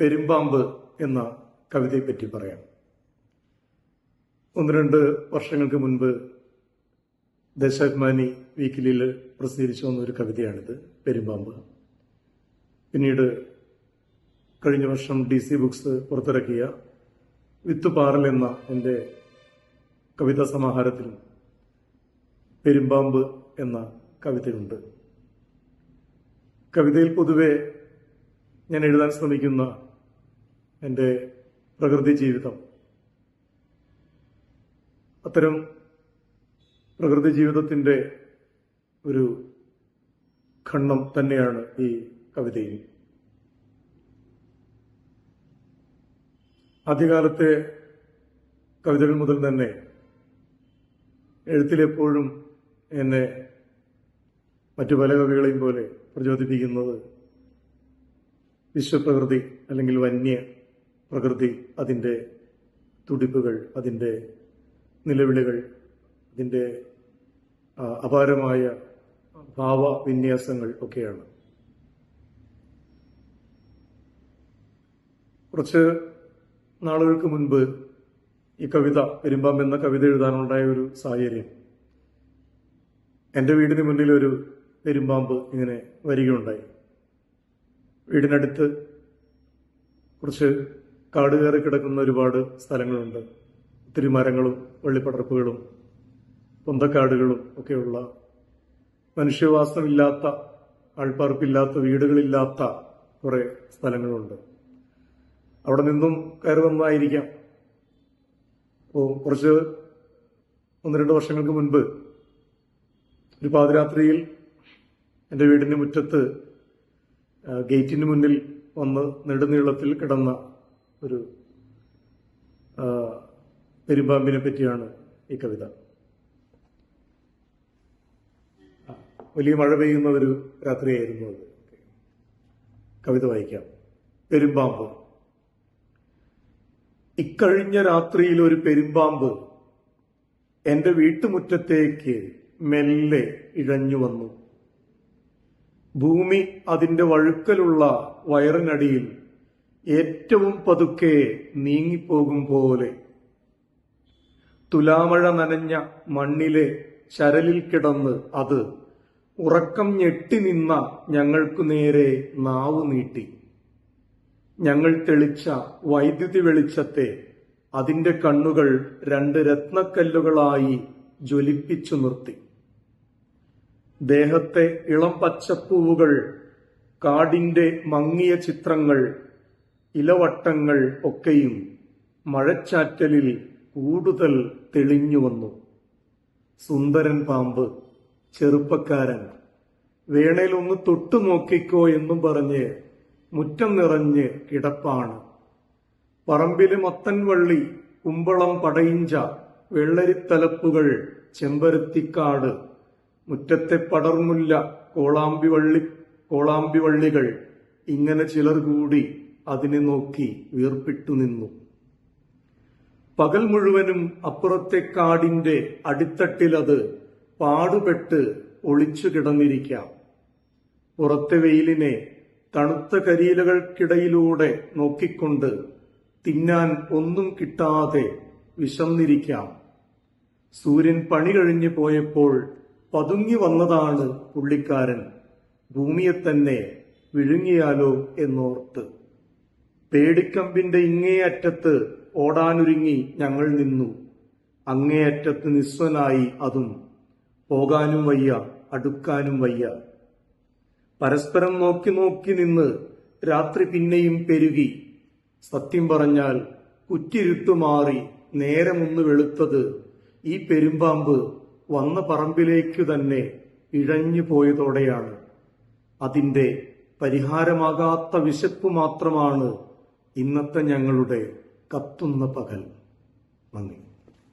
പെരുമ്പാമ്പ് എന്ന കവിതയെപ്പറ്റി പറയാം. ഒന്ന് രണ്ട് വർഷങ്ങൾക്ക് മുൻപ് ദേശാഭിമാനി വീക്കിലിയിൽ പ്രസിദ്ധീകരിച്ചു വന്ന ഒരു കവിതയാണിത് പെരുമ്പാമ്പ്. പിന്നീട് കഴിഞ്ഞ വർഷം ഡി സി ബുക്സ് പുറത്തിറക്കിയ വിത്തുപാറൽ എന്ന എന്റെ കവിതാ സമാഹാരത്തിൽ പെരുമ്പാമ്പ് എന്ന കവിതയുണ്ട്. കവിതയിൽ പൊതുവെ ഞാൻ എഴുതാൻ ശ്രമിക്കുന്ന എന്റെ പ്രകൃതി ജീവിതം. അത്തരം പ്രകൃതി ജീവിതത്തിന്റെ ഒരു ഖണ്ഡം തന്നെയാണ് ഈ കവിതയിൽ. ആദ്യകാലത്തെ കവിതകൾ മുതൽ തന്നെ എഴുത്തിലെപ്പോഴും എന്നെ മറ്റു പല കവികളെയും പോലെ പ്രചോദിപ്പിക്കുന്നത് വിശ്വപ്രകൃതി അല്ലെങ്കിൽ വന്യ പ്രകൃതി അതിന്റെ തുടിപ്പുകൾ അതിന്റെ നിലവിളികൾ അതിന്റെ അപാരമായ ഭാവവിന്യാസങ്ങൾ ഒക്കെയാണ്. കുറച്ച് നാളുകൾക്ക് മുൻപ് ഈ കവിത പെരുമ്പാമ്പ് എന്ന കവിത എഴുതാനുണ്ടായ ഒരു സാഹചര്യം. എന്റെ വീടിന് മുന്നിൽ ഒരു പെരുമ്പാമ്പ് ഇങ്ങനെ വരികയുണ്ടായി. വീടിനടുത്ത് കുറച്ച് കാട് കയറി കിടക്കുന്ന ഒരുപാട് സ്ഥലങ്ങളുണ്ട്. ഒത്തിരി മരങ്ങളും വള്ളിപ്പടർപ്പുകളും പൊന്തക്കാടുകളും ഒക്കെയുള്ള മനുഷ്യവാസമില്ലാത്ത ആൾപ്പാർപ്പില്ലാത്ത വീടുകളില്ലാത്ത കുറെ സ്ഥലങ്ങളുണ്ട്. അവിടെ നിന്നും കയറി വന്നായിരിക്കാം. അപ്പോൾ കുറച്ച് ഒന്ന് രണ്ട് വർഷങ്ങൾക്ക് മുൻപ് ഒരു പാതിരാത്രിയിൽ എന്റെ വീടിന്റെ മുറ്റത്ത് ഗേറ്റിന് മുന്നിൽ വന്ന് നെടുനീളത്തിൽ കിടന്ന ഒരു പെരുമ്പാമ്പിനെ പറ്റിയാണ് ഈ കവിത. വലിയ മഴ പെയ്യുന്ന ഒരു രാത്രിയായിരുന്നു അത്. കവിത വായിക്കാം. പെരുമ്പാമ്പ്. ഇക്കഴിഞ്ഞ രാത്രിയിൽ ഒരു പെരുമ്പാമ്പ് എന്റെ വീട്ടുമുറ്റത്തേക്ക് മെല്ലെ ഇഴഞ്ഞു വന്നു. ഭൂമി അതിന്റെ വഴുക്കലുള്ള വയറിനടിയിൽ ഏറ്റവും പതുക്കെ നീങ്ങിപ്പോകും പോലെ. തുലാമഴ നനഞ്ഞ മണ്ണിലെ ചരലിൽ കിടന്ന് അത് ഉറക്കം ഞെട്ടി നിന്ന ഞങ്ങൾക്കു നേരെ നാവു നീട്ടി. ഞങ്ങൾ തെളിച്ച വൈദ്യുതി വെളിച്ചത്തെ അതിന്റെ കണ്ണുകൾ രണ്ട് രത്നക്കല്ലുകളായി ജ്വലിപ്പിച്ചു നിർത്തി. ദേഹത്തെ ഇളം പച്ചപ്പൂവുകൾ കാടിന്റെ മങ്ങിയ ചിത്രങ്ങൾ ഇലവട്ടങ്ങൾ ഒക്കെയും മഴച്ചാറ്റലിൽ കൂടുതൽ തെളിഞ്ഞു വന്നു. സുന്ദരൻ പാമ്പ് ചെറുപ്പക്കാരൻ വേണേലൊന്ന് തൊട്ടു നോക്കിക്കോ എന്നും പറഞ്ഞ് മുറ്റം നിറഞ്ഞ് കിടപ്പാണ്. പറമ്പിൽ മത്തൻവള്ളി കുമ്പളം പടയിഞ്ച വെള്ളരിത്തലപ്പുകൾ ചെമ്പരത്തിക്കാട് മുറ്റത്തെ പടർമുല്ല കോളാമ്പി വള്ളി കോളാമ്പി വള്ളികൾ. ഇങ്ങനെ ചിലർ കൂടി അതിനെ നോക്കി വീർപ്പിട്ടു നിന്നു. പകൽ മുഴുവനും അപ്പുറത്തെ കാടിന്റെ അടിത്തട്ടിലത് പാടുപെട്ട് ഒളിച്ചു കിടന്നിരിക്കാം. പുറത്തെ വെയിലിനെ തണുത്ത കരിയിലകൾക്കിടയിലൂടെ നോക്കിക്കൊണ്ട് തിന്നാൻ ഒന്നും കിട്ടാതെ വിശന്നിരിക്കാം. സൂര്യൻ പണി കഴിഞ്ഞു പോയപ്പോൾ പതുങ്ങി വന്നതാണ് പുള്ളിക്കാരൻ. ഭൂമിയെ തന്നെ വിഴുങ്ങിയാലോ എന്നോർത്ത്. പേടിക്കമ്പിന്റെ ഇങ്ങേയറ്റത്ത് ഓടാനൊരുങ്ങി ഞങ്ങൾ നിന്നു. അങ്ങേയറ്റത്ത് നിസ്വനായി അതും. പോകാനും വയ്യ അടുക്കാനും വയ്യ. പരസ്പരം നോക്കി നോക്കി നിന്ന് രാത്രി പിന്നെയും പെരുകി. സത്യം പറഞ്ഞാൽ കുറ്റിരുത്തു മാറി നേരമൊന്ന് വെളുത്തത് ഈ പെരുമ്പാമ്പ് വന്ന പറമ്പിലേക്ക് തന്നെ ഇഴഞ്ഞു പോയതോടെയാണ്. അതിന്റെ പരിഹാരമാകാത്ത വിശപ്പ് മാത്രമാണ് ഇന്നത്തെ ഞങ്ങളുടെ കത്തുന്ന പകൽ. നന്ദി.